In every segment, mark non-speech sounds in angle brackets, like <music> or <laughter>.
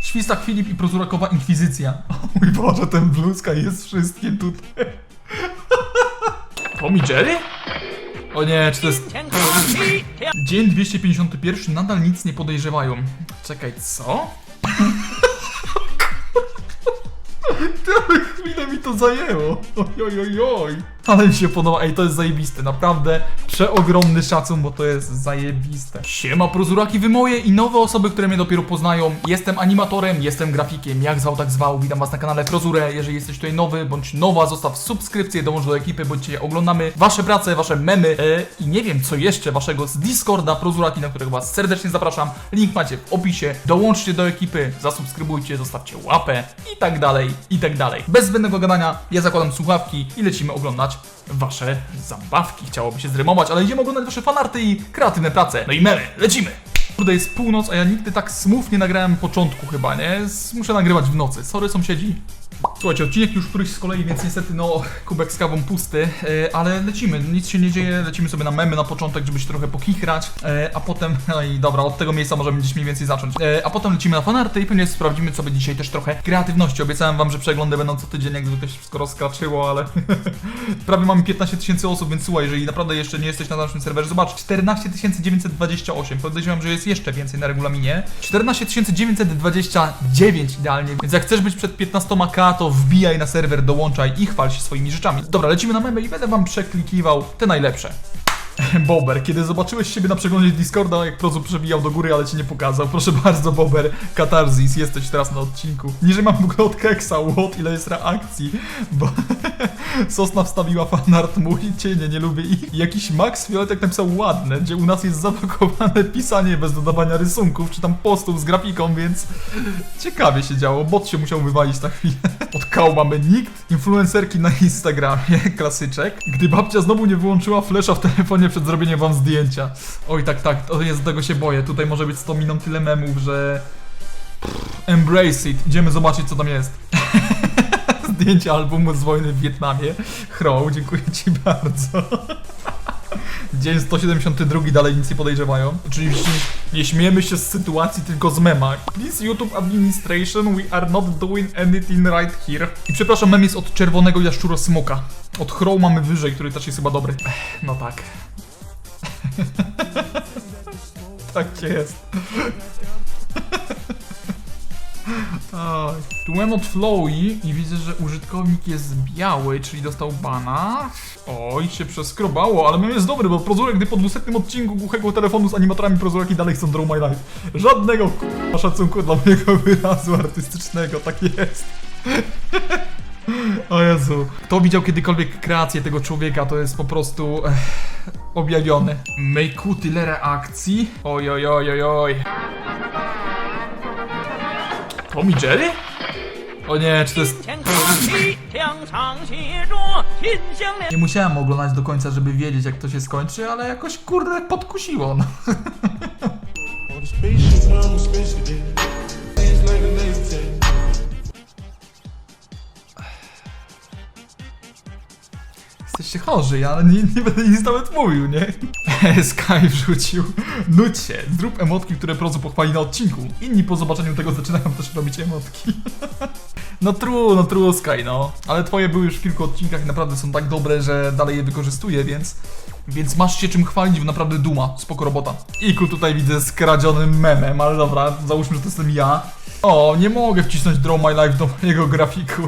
Świstak Filip i prozurakowa inkwizycja. O mój Boże, ten bluzka jest wszystkim tutaj. Tommy Jerry? O nie, czy to jest... Dzień 251, nadal nic nie podejrzewają. Czekaj, co? <laughs> Tyle chwilę mi to zajęło. Oj, oj, oj, oj. Ale mi się podoba, ej, to jest zajebiste, naprawdę przeogromny szacun, bo to jest zajebiste. Siema prozuraki wy moje i nowe osoby, które mnie dopiero poznają. Jestem animatorem, jestem grafikiem, jak zwał tak zwał. Witam was na kanale Prozurę. Jeżeli jesteś tutaj nowy bądź nowa, zostaw subskrypcję, dołącz do ekipy, bądź cię oglądamy wasze prace, wasze memy e, i nie wiem co jeszcze waszego z Discorda Prozuraki, na którego was serdecznie zapraszam. Link macie w opisie. Dołączcie do ekipy, zasubskrybujcie, zostawcie łapę i tak dalej, i tak dalej. Bez zbędnego gadania, ja zakładam słuchawki i lecimy oglądać wasze zabawki. Chciałoby się zrymować, ale idziemy oglądać wasze fanarty i kreatywne prace. No i memy, lecimy! Kurde, jest północ, a ja nigdy tak smooth nie nagrałem początku chyba, nie? Muszę nagrywać w nocy. Sorry sąsiedzi. Słuchajcie, odcinek już któryś z kolei, więc niestety no kubek z kawą pusty, e, ale lecimy, nic się nie dzieje, lecimy sobie na memy na początek, żeby się trochę pokichrać, e, a potem, <laughs> no i dobra, od tego miejsca możemy gdzieś mniej więcej zacząć, e, a potem lecimy na fanarty i pewnie sprawdzimy sobie dzisiaj też trochę kreatywności, obiecałem wam, że przeglądy będą co tydzień, jak zwykle się wszystko rozkraczyło, ale <laughs> prawie mamy 15 tysięcy osób, więc słuchaj, jeżeli naprawdę jeszcze nie jesteś na naszym serwerze, zobacz, 14 928, podejrzewam, że jest jeszcze więcej na regulaminie, 14 929 idealnie, więc jak chcesz być przed 15k, to wbijaj na serwer, dołączaj i chwal się swoimi rzeczami. Dobra, lecimy na memy i będę wam przeklikiwał te najlepsze. <laughs> Bober, kiedy zobaczyłeś siebie na przeglądzie Discorda, jak Prozu przewijał do góry, ale ci nie pokazał. <laughs> Proszę bardzo, Bober, Katarzis, jesteś teraz na odcinku. Niżej mam w ogóle od Keksa, what, ile jest reakcji, bo <laughs> Sosna wstawiła fanart mój, cienie, nie lubię ich. Jakiś Max Fioletek napisał ładne, gdzie u nas jest zablokowane pisanie bez dodawania rysunków, czy tam postów z grafiką, więc ciekawie się działo. Bot się musiał wywalić na chwilę. Od kał mamy nikt, influencerki na Instagramie, <laughs> klasyczek. Gdy babcia znowu nie wyłączyła flesza w telefonie przed zrobieniem wam zdjęcia. Oj, tak, tak, to jest, tego się boję. Tutaj może być 100 miną tyle memów, że... Embrace it. Idziemy zobaczyć, co tam jest. <laughs> Zdjęcie albumu z wojny w Wietnamie. Chroł, dziękuję ci <laughs> bardzo. Dzień 172, dalej nic nie podejrzewają. Oczywiście nie śmiejemy się z sytuacji, tylko z mema. Please YouTube administration, we are not doing anything right here. I przepraszam, mem jest od czerwonego jaszczura smoka. Od Chroł mamy wyżej, który też jest chyba dobry. Ech, No tak. <laughs> tak jest. Oj. Tu emot flowy i widzę, że użytkownik jest biały, czyli dostał bana. Oj, się przeskrobało, ale mem jest dobry, bo Prozurek, gdy po 200 odcinku głuchego telefonu z animatorami Prozuraki dalej chcą Draw My Life. Żadnego k***a szacunku dla mojego <laughs> wyrazu artystycznego, tak jest. <laughs> O Jezu. Kto widział kiedykolwiek kreację tego człowieka, to jest po prostu eh, objawiony. Mejku, tyle reakcji. Oj, oj, oj, oj, oj. Tom i Jerry? O nie, czy to jest... Nie musiałem oglądać do końca, żeby wiedzieć jak to się skończy, ale jakoś kurde podkusiło. No. Jesteście chorzy, ja nie, nie będę nic nawet mówił, nie? <laughs> Sky wrzucił. Nuć się, zrób emotki, które Prozu pochwali na odcinku. Inni po zobaczeniu tego zaczynają też robić emotki. <laughs> No true, no true Sky, no. Ale twoje były już w kilku odcinkach i naprawdę są tak dobre, że dalej je wykorzystuję, więc... Więc masz się czym chwalić, naprawdę duma, spoko robota. Iku tutaj widzę skradzionym memem, ale dobra, załóżmy, że to jestem ja. O, nie mogę wcisnąć Draw My Life do mojego grafiku.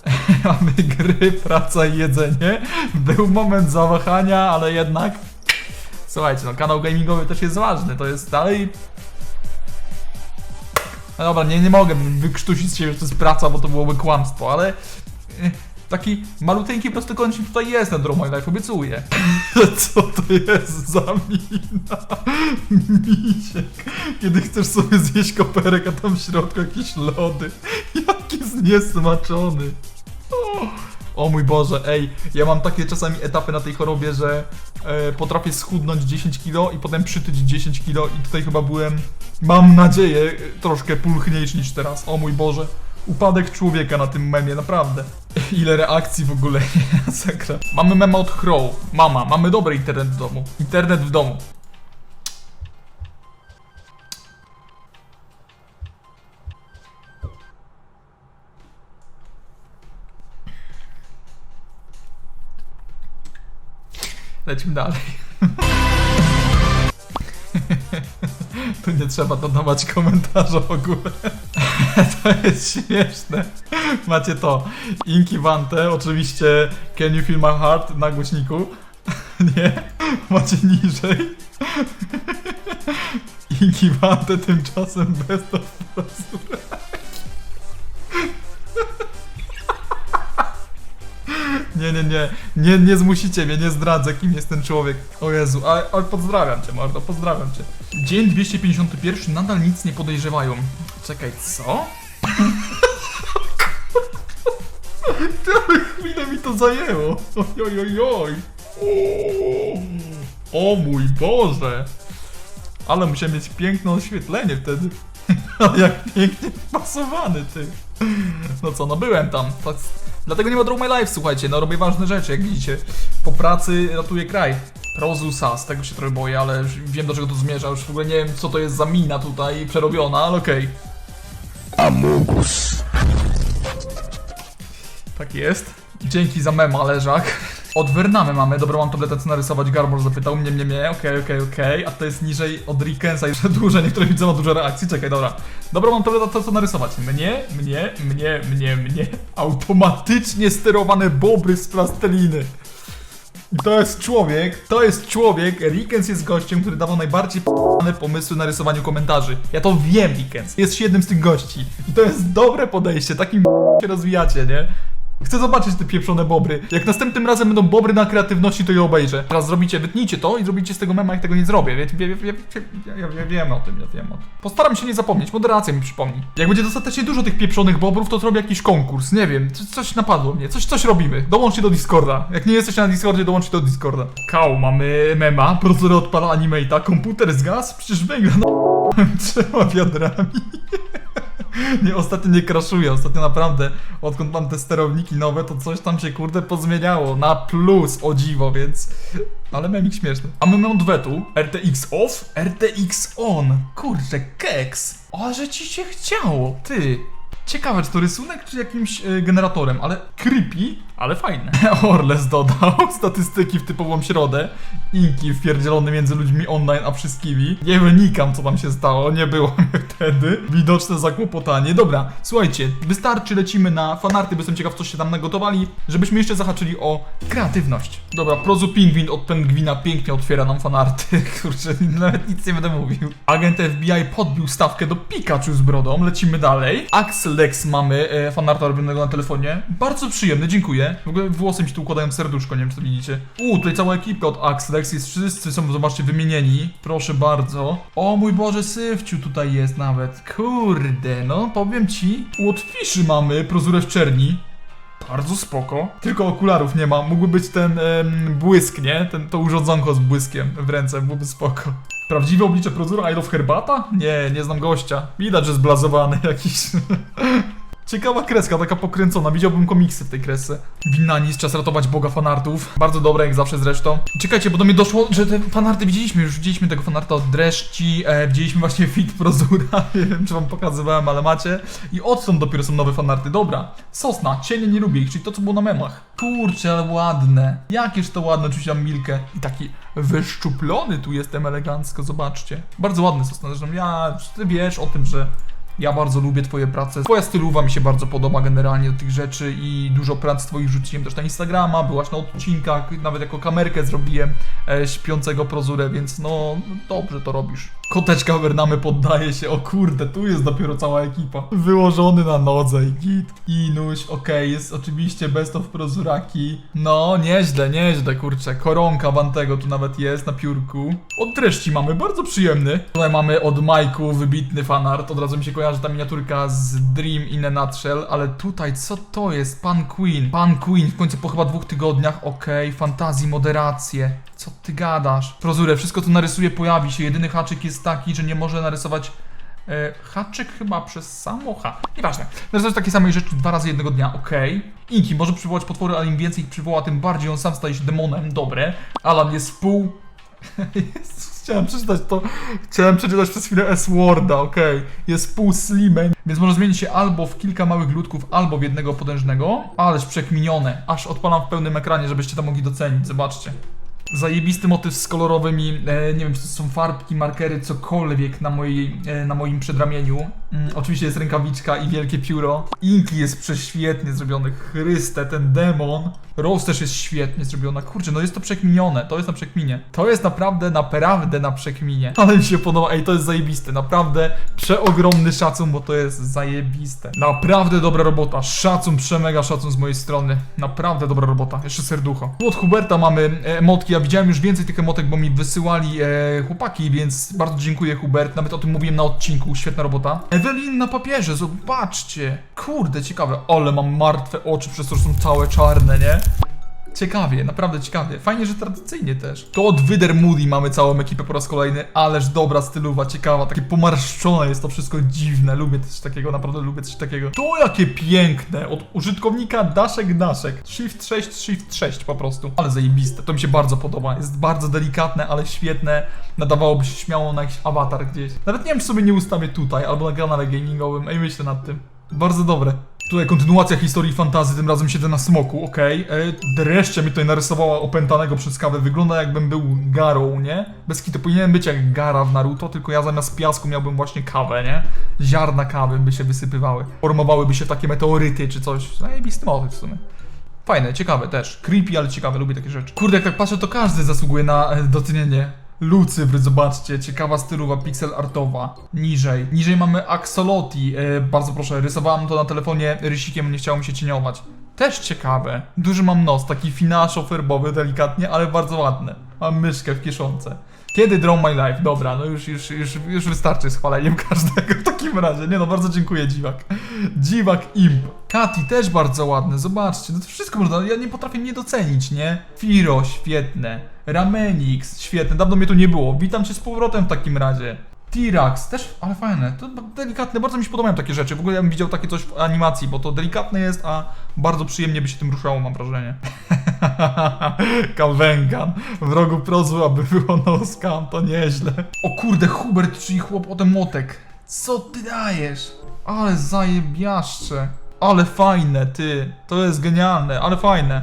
<laughs> Mamy gry, praca i jedzenie. Był moment zawahania, ale jednak... Słuchajcie, no kanał gamingowy też jest ważny, to jest dalej... No dobra, nie, nie mogę wykrztusić z siebie, że to jest praca, bo to byłoby kłamstwo, ale... eh, Taki maluteńki prostokącik tutaj jest na Draw My Life, obiecuję. <laughs> Co to jest za mina? <laughs> Misiek. Kiedy chcesz sobie zjeść koperek, a tam w środku jakieś lody. <laughs> Jaki jest niesmaczony. O, o mój Boże, ej, ja mam takie czasami etapy na tej chorobie, że potrafię schudnąć 10 kilo i potem przytyć 10 kilo i tutaj chyba byłem, mam nadzieję, troszkę pulchniejszy niż teraz. O mój Boże. Upadek człowieka na tym memie, naprawdę. <laughs> Ile reakcji w ogóle, <laughs> masakra. Mamy mema od Crow. Mama, mamy dobry internet w domu. Internet w domu. Lecimy dalej. <laughs> Tu nie trzeba dodawać komentarza w ogóle. <laughs> To jest śmieszne. Macie to. Inki Vante, oczywiście Can You Feel My Heart na głośniku. <laughs> Nie. Macie niżej. Inki Vante tymczasem bez to Nie, nie, nie, nie, nie zmusicie mnie, nie zdradzę, kim jest ten człowiek. O Jezu, ale, ale pozdrawiam cię, mordo, pozdrawiam cię. Dzień 251, nadal nic nie podejrzewają. Czekaj, co? <laughs> Ty, chwilę mi to zajęło. Oj, oj, oj. O, o mój Boże. Ale musiałem mieć piękne oświetlenie wtedy. <laughs> Jak pięknie pasowany, ty. No co, no byłem tam. Dlatego nie ma Draw My Life, słuchajcie, no robię ważne rzeczy, jak widzicie. Po pracy ratuję kraj. Prozusa, z tego się trochę boję, ale już wiem do czego to zmierza. Już w ogóle nie wiem co to jest za mina tutaj przerobiona, ale okej. Amogus. Tak jest. Dzięki za mema, leżak. Od Vernamy mamy, dobra, mam tabletę co narysować, Garbor zapytał mnie, mnie, mnie, okej, okej, okej, a to jest niżej od Rickensa jeszcze dłużej, niektóre widzą ma dużo reakcji, czekaj, dobra. Dobra, mam tabletę co narysować, mnie, mnie, mnie, mnie, mnie, automatycznie sterowane bobry z plasteliny. To jest człowiek, to jest człowiek, Rickens jest gościem, który dawał najbardziej p***ane pomysły na rysowaniu komentarzy. Ja to wiem, Rickens, jest jednym z tych gości. I to jest dobre podejście, takim się rozwijacie, nie? Chcę zobaczyć te pieprzone bobry. Jak następnym razem będą bobry na kreatywności, to je obejrzę. Teraz zrobicie, wytnijcie to i zrobicie z tego mema, jak tego nie zrobię. Wie, wie, wie, wie, ja, ja, ja wiem o tym, ja wiem o tym. Postaram się nie zapomnieć, moderacja mi przypomni. Jak będzie dostatecznie dużo tych pieprzonych bobrów, to zrobię jakiś konkurs, nie wiem, coś, napadło mnie, coś, coś robimy. Dołączcie do Discorda. Jak nie jesteście na Discordzie, dołączcie do Discorda. Kał, mamy mema, procedura odpala animata, komputer zgasł, przecież węgla no <laughs> trzema wiadrami. <laughs> Nie, ostatnio nie kraszuję, ostatnio naprawdę, odkąd mam te sterowniki nowe, to coś tam się kurde pozmieniało, na plus, o dziwo, więc... Ale memik śmieszny. A my mamy odwetu, RTX off, RTX on, kurczę, keks. O, że ci się chciało, ty. Ciekawe, czy to rysunek, czy jakimś e, generatorem, ale creepy, ale fajne. <laughs> Orles dodał <laughs> statystyki w typową środę. Inki wpierdzielone między ludźmi online a wszystkimi. Nie wynikam, co tam się stało, nie było mnie <laughs> wtedy. Widoczne zakłopotanie. Dobra, słuchajcie, wystarczy, lecimy na fanarty, bo jestem ciekaw, co się tam nagotowali, żebyśmy jeszcze zahaczyli o kreatywność. Dobra, Prozu Pingwin od Pengwina pięknie otwiera nam fanarty. Kurczę, nawet nic nie będę mówił. Agent FBI podbił stawkę do Pikachu z brodą, lecimy dalej. Axel Lex mamy e, fanarta robionego na telefonie. Bardzo przyjemny, dziękuję. W ogóle włosy mi się tu układają w serduszko, nie wiem czy to widzicie. U, tutaj cała ekipka od Axlex jest, wszyscy są, zobaczcie, wymienieni. Proszę bardzo. O mój Boże, Syfciu tutaj jest nawet. Kurde, no powiem ci. U Otfiszy mamy prozurę w czerni. Bardzo spoko. Tylko okularów nie ma. Mógłby być ten em, błysk, nie? Ten, to urządzonko z błyskiem w ręce, byłoby spoko. Prawdziwe oblicze prozura I love herbata? Nie, nie znam gościa. Widać, że zblazowany <laughs> jakiś. Ciekawa kreska, taka pokręcona. Widziałbym komiksy w tej kresce. Winnanis, czas ratować boga fanartów. Bardzo dobre, jak zawsze zresztą. Czekajcie, bo do mnie doszło, że te fanarty widzieliśmy. Już widzieliśmy tego fanarta od dreszci. E, widzieliśmy właśnie <laughs> fit prozura. Nie wiem, czy wam pokazywałem, ale macie. I odtąd dopiero są nowe fanarty. Dobra. Sosna, cienie nie lubię ich, czyli to, co było na memach. Kurczę, ale ładne. Jakież to ładne, czuć tam Milkę. I taki wyszczuplony tu jestem elegancko, zobaczcie. Bardzo ładny sosna, zresztą ja, ty wiesz o tym, że ja bardzo lubię twoje prace. Twoja stylowa mi się bardzo podoba generalnie do tych rzeczy i dużo prac twoich rzuciłem też na Instagrama, byłaś na odcinkach, nawet jako kamerkę zrobiłem e, śpiącego prozurę, więc no dobrze to robisz. Koteczka Wernamy poddaje się, o kurde, tu jest dopiero cała ekipa. Wyłożony na nodze i git. Inuś, okej, jest oczywiście best of prozuraki. No, nieźle, nieźle, kurczę. Koronka Wantego tu nawet jest na piórku. Od treści mamy, bardzo przyjemny. Tutaj mamy od Majku wybitny fanart, od razu mi się kojarzy ta miniaturka z Dream in a Nutshell, ale tutaj co to jest? Pan Queen. Pan Queen w końcu po chyba dwóch tygodniach, okej, fantazji, moderację. Co ty gadasz? Prozurę, wszystko tu narysuje, pojawi się. Jedyny haczyk jest taki, że nie może narysować E, haczyk chyba przez samo H. Nieważne. Narysować takie samej rzeczy dwa razy jednego dnia, okej. Inki może przywołać potwory, ale im więcej ich przywoła, tym bardziej on sam staje się demonem. Dobre. Alan jest pół... <laughs> Jezus, chciałem przeczytać to... Chciałem przeczytać przez chwilę S-Worda, okej. Jest pół slimeń, więc może zmienić się albo w kilka małych ludków, albo w jednego potężnego. Ależ przekminione. Aż odpalam w pełnym ekranie, żebyście to mogli docenić. Zobaczcie. Zajebisty motyw z kolorowymi, e, nie wiem czy to są farbki, markery, cokolwiek na, mojej, e, na moim przedramieniu. Mm, oczywiście jest rękawiczka i wielkie pióro. Inki jest prześwietnie zrobiony, Chryste, ten demon. Rose też jest świetnie zrobiona, kurczę, no jest to przekminione, to jest na przekminie. To jest naprawdę, naprawdę na przekminie. <laughs> Ale mi się podoba, ej, to jest zajebiste, naprawdę przeogromny szacun, bo to jest zajebiste. Naprawdę dobra robota, szacun, przemega szacun z mojej strony. Naprawdę dobra robota, jeszcze serducho. Od Huberta mamy emotki, ja widziałem już więcej tych emotek, bo mi wysyłali e, chłopaki, więc bardzo dziękuję Hubert, nawet o tym mówiłem na odcinku, świetna robota. Ewelin na papierze, zobaczcie. Kurde, ciekawe, ale mam martwe oczy, przez to, że są całe czarne, nie? Ciekawie, naprawdę ciekawie. Fajnie, że tradycyjnie też. To od Wyder Moody mamy całą ekipę po raz kolejny, ależ dobra stylowa, ciekawa, takie pomarszczone jest to wszystko dziwne. Lubię coś takiego, naprawdę lubię coś takiego. To jakie piękne! Od użytkownika Daszek Daszek. Shift 6, Shift 6 po prostu. Ale zajebiste, to mi się bardzo podoba. Jest bardzo delikatne, ale świetne. Nadawałoby się śmiało na jakiś awatar gdzieś. Nawet nie wiem, czy sobie nie ustawię tutaj, albo na kanale gamingowym. Ej, myślę nad tym. Bardzo dobre. Tutaj kontynuacja historii fantazy, tym razem siedzę na smoku, okej. Okay. Dreszcze mi tutaj narysowała opętanego przez kawę. Wygląda jakbym był garą, nie? Bez kitu powinienem być jak gara w Naruto, tylko ja zamiast piasku miałbym właśnie kawę, nie? Ziarna kawy by się wysypywały. Formowałyby się takie meteoryty czy coś. Zajebisty motyw w sumie. Fajne, ciekawe też. Creepy, ale ciekawe, lubię takie rzeczy. Kurde, jak tak patrzę, to każdy zasługuje na e, docenienie. Lucyfr, zobaczcie, ciekawa stylowa pixel artowa. Niżej. Niżej mamy Axoloti. E, bardzo proszę, rysowałem to na telefonie rysikiem, nie chciało mi się cieniować. Też ciekawe. Duży mam nos, taki finaszo-ferbowy delikatnie, ale bardzo ładny. Mam myszkę w kieszonce. Kiedy Draw My Life? Dobra, no już, już, już, już wystarczy z chwaleniem <laughs> każdego w takim razie. Nie no, bardzo dziękuję, Dziwak. Dziwak Imp. Kati też bardzo ładne, zobaczcie, no to wszystko można, ja nie potrafię nie docenić, nie? Firo, świetne. Ramenix, świetne, dawno mnie tu nie było. Witam cię z powrotem w takim razie. T-Rax, też, ale fajne, to delikatne, bardzo mi się podobają takie rzeczy. W ogóle ja bym widział takie coś w animacji, bo to delikatne jest, a bardzo przyjemnie by się tym ruszało, mam wrażenie. <laughs> Kalwengan, wrogu prozły, aby było no skam, to nieźle. O kurde, Hubert, czyli chłop o ten młotek. Co ty dajesz? Ale zajebiaszcze. Ale fajne, ty. To jest genialne, ale fajne.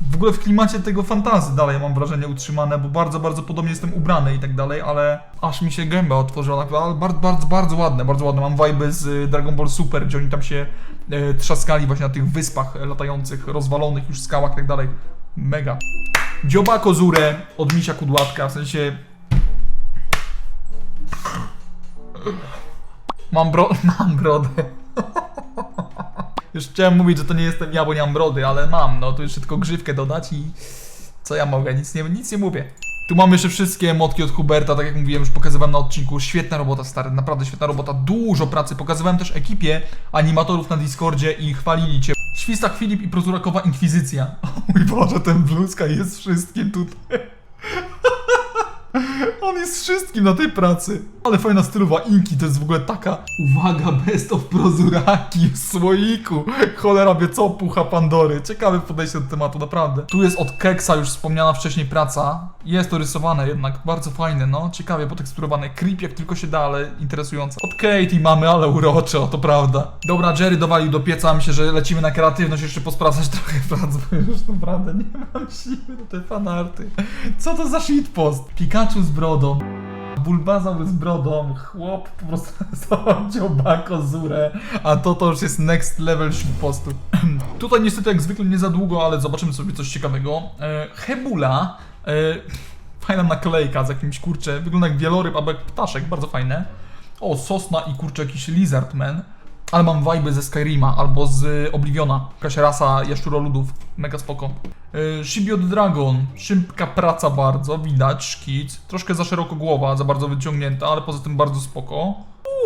W ogóle w klimacie tego fantazy dalej mam wrażenie utrzymane, bo bardzo, bardzo podobnie jestem ubrany i tak dalej, ale aż mi się gęba otworzyła, tak, ale bardzo, bardzo, bardzo ładne, bardzo ładne. Mam vibe z y, Dragon Ball Super, gdzie oni tam się e, trzaskali właśnie na tych wyspach latających, rozwalonych już skałach i tak dalej. Mega. Dzioba kozurę od misia kudłatka, w sensie... Mam bro... <laughs> mam brodę. Już chciałem mówić, że to nie jestem ja, bo nie mam brody, ale mam, no tu jeszcze tylko grzywkę dodać i co ja mogę, nic nie, nic nie mówię. Tu mamy jeszcze wszystkie emotki od Huberta, tak jak mówiłem, już pokazywałem na odcinku. Świetna robota, stary, naprawdę świetna robota, dużo pracy. Pokazywałem też ekipie animatorów na Discordzie i chwalili cię. Świstak Filip i prozurakowa Inkwizycja. <laughs> O mój Boże, ten bluzka jest wszystkim tutaj. Jest wszystkim na tej pracy. Ale fajna stylowa Inki, to jest w ogóle taka... Uwaga, best of prozuraki w słoiku. Cholera wie co, pucha Pandory. Ciekawe podejście do tematu, naprawdę. Tu jest od Keksa już wspomniana wcześniej praca. Jest to rysowane jednak, bardzo fajne, no. Ciekawie poteksturowane. Creep jak tylko się da, ale interesujące. Od Katie mamy, ale urocze, to prawda. Dobra, Jerry dowalił do pieca, myślę, że lecimy na kreatywność, jeszcze pospracać <laughs> trochę prac, bo już naprawdę nie mam siły do te fanarty. Co to za shitpost? Pikachu z brodą. Bulbazaur z brodą, chłop po prostu <laughs> zadział bakozurę, a to to już jest next level shitpostu. <clears throat> Tutaj niestety jak zwykle nie za długo, ale zobaczymy sobie coś ciekawego. E, Hebula, e, <laughs> fajna naklejka z jakimś kurczę, wygląda jak wieloryb albo jak ptaszek, bardzo fajne. O, sosna i kurczę jakiś lizardman. Ale mam vibe ze Skyrima albo z Obliviona. Jakaś rasa jaszczuroludów. Mega spoko. Yy, Shibiot Dragon. Szybka praca bardzo, widać, szkic. Troszkę za szeroko głowa, za bardzo wyciągnięta, ale poza tym bardzo spoko.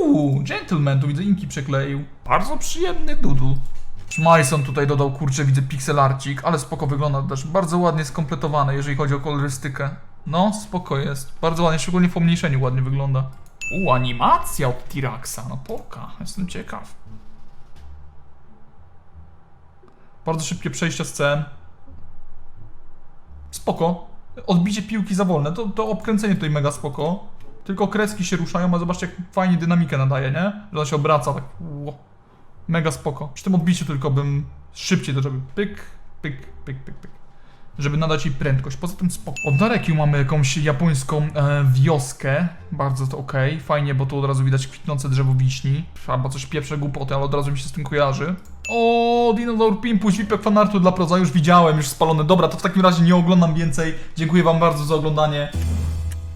Uuu, gentleman, tu widzę inki przekleił. Bardzo przyjemny dudu. Schmeisson tutaj dodał, kurczę, widzę pixelarcik, ale spoko wygląda też. Bardzo ładnie skompletowane, jeżeli chodzi o kolorystykę. No, spoko jest. Bardzo ładnie, szczególnie w pomniejszeniu ładnie wygląda. U, animacja od T-Raxa, no poka, jestem ciekaw. Bardzo szybkie przejścia scen. Spoko. Odbicie piłki za wolne, to, to obkręcenie tutaj mega spoko. Tylko kreski się ruszają, a zobaczcie jak fajnie dynamikę nadaje, nie? Że on się obraca tak. Mega spoko. Przy tym odbiciu tylko bym szybciej to zrobił. Pyk, pyk, pyk, pyk, pyk. Żeby nadać jej prędkość. Poza tym spoko. Od Narekiu mamy jakąś japońską e, wioskę. Bardzo to okej. Fajnie, bo tu od razu widać kwitnące drzewo wiśni. Albo coś pieprze głupoty, ale od razu mi się z tym kojarzy. O, dinozaur Pimpus, wipek fanartu dla proza, już widziałem, już spalony. Dobra, to w takim razie nie oglądam więcej. Dziękuję wam bardzo za oglądanie.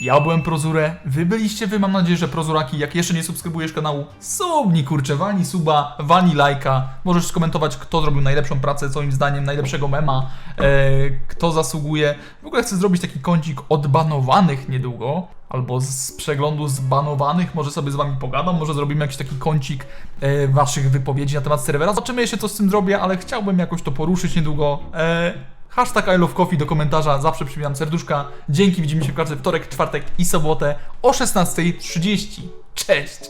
Ja byłem Prozure, wy byliście wy, mam nadzieję, że Prozuraki, jak jeszcze nie subskrybujesz kanału, subnij kurczę, walnij suba, walnij lajka, możesz skomentować, kto zrobił najlepszą pracę, co im zdaniem, najlepszego mema, e, kto zasługuje. W ogóle chcę zrobić taki kącik odbanowanych niedługo, albo z przeglądu zbanowanych, może sobie z wami pogadam, może zrobimy jakiś taki kącik e, waszych wypowiedzi na temat serwera. Zobaczymy jeszcze, co z tym zrobię, ale chciałbym jakoś to poruszyć niedługo. E, Hashtag I love coffee do komentarza, zawsze przypominam serduszka. Dzięki, widzimy się w każdy wtorek, czwartek i sobotę o 16.30. Cześć!